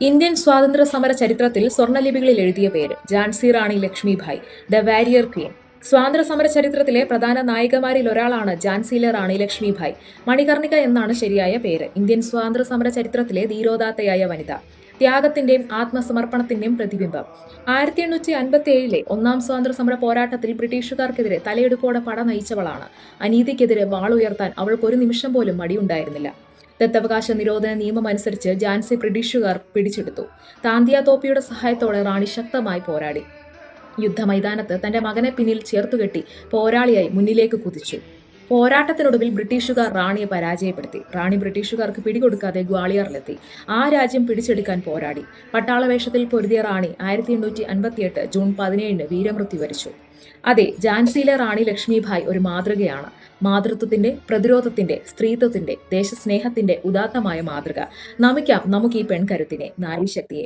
Indian സ്വാതന്ത്ര്യ സമര ചരിത്രത്തിൽ സ്വർണലിപികളിൽ എഴുതിയ പേര് Jhansi Rani Lakshmibai the warrior queen. സ്വാതന്ത്ര്യ സമര ചരിത്രത്തിലെ പ്രധാന നായികമാരിൽ ഒരാളാണ് ജാൻസിയിലെ റാണി ലക്ഷ്മിഭായ്. മണികർണിക എന്നാണ് ശരിയായ പേര്. ഇന്ത്യൻ സ്വാതന്ത്ര്യ സമര ചരിത്രത്തിലെ ധീരോദാത്തയായ വനിത. ത്യാഗത്തിന്റെയും ആത്മസമർപ്പണത്തിന്റെയും പ്രതിബിംബം. ആയിരത്തി എണ്ണൂറ്റി അൻപത്തി ഏഴിലെ ഒന്നാം സ്വാതന്ത്ര്യ സമര പോരാട്ടത്തിൽ ബ്രിട്ടീഷുകാർക്കെതിരെ തലയെടുപ്പോടെ പട നയിച്ചവളാണ്. അനീതിക്കെതിരെ വാളുയർത്താൻ അവൾക്ക് ഒരു നിമിഷം പോലും മടിയുണ്ടായിരുന്നില്ല. ദത്തവകാശ നിരോധന നിയമം അനുസരിച്ച് ജാൻസി ബ്രിട്ടീഷുകാർ പിടിച്ചെടുത്തു. താന്തിയ തോപ്പിയുടെ സഹായത്തോടെ റാണി ശക്തമായി പോരാടി. യുദ്ധമൈതാനത്ത് തന്റെ മകനെ പിന്നിൽ ചേർത്തുകെട്ടി പോരാളിയായി മുന്നിലേക്ക് കുതിച്ചു. പോരാട്ടത്തിനൊടുവിൽ ബ്രിട്ടീഷുകാർ റാണിയെ പരാജയപ്പെടുത്തി. റാണി ബ്രിട്ടീഷുകാർക്ക് പിടികൊടുക്കാതെ ഗ്വാളിയാറിലെത്തി. ആ രാജ്യം പിടിച്ചെടുക്കാൻ പോരാടി. പട്ടാളവേഷത്തിൽ പൊരുതിയ റാണി ആയിരത്തി എണ്ണൂറ്റി അൻപത്തിയെട്ട് ജൂൺ പതിനേഴിന് വീരമൃത്യു വരിച്ചു. അതെ ജാൻസിയിലെ റാണി ലക്ഷ്മിഭായ് ഒരു മാതൃകയാണ്. മാതൃത്വത്തിന്റെ പ്രതിരോധത്തിന്റെ സ്ത്രീത്വത്തിന്റെ ദേശസ്നേഹത്തിന്റെ ഉദാത്തമായ മാതൃക. നമിക്കാം നമുക്ക് ഈ പെൺകരുത്തിനെ നാരീശക്തിയെ.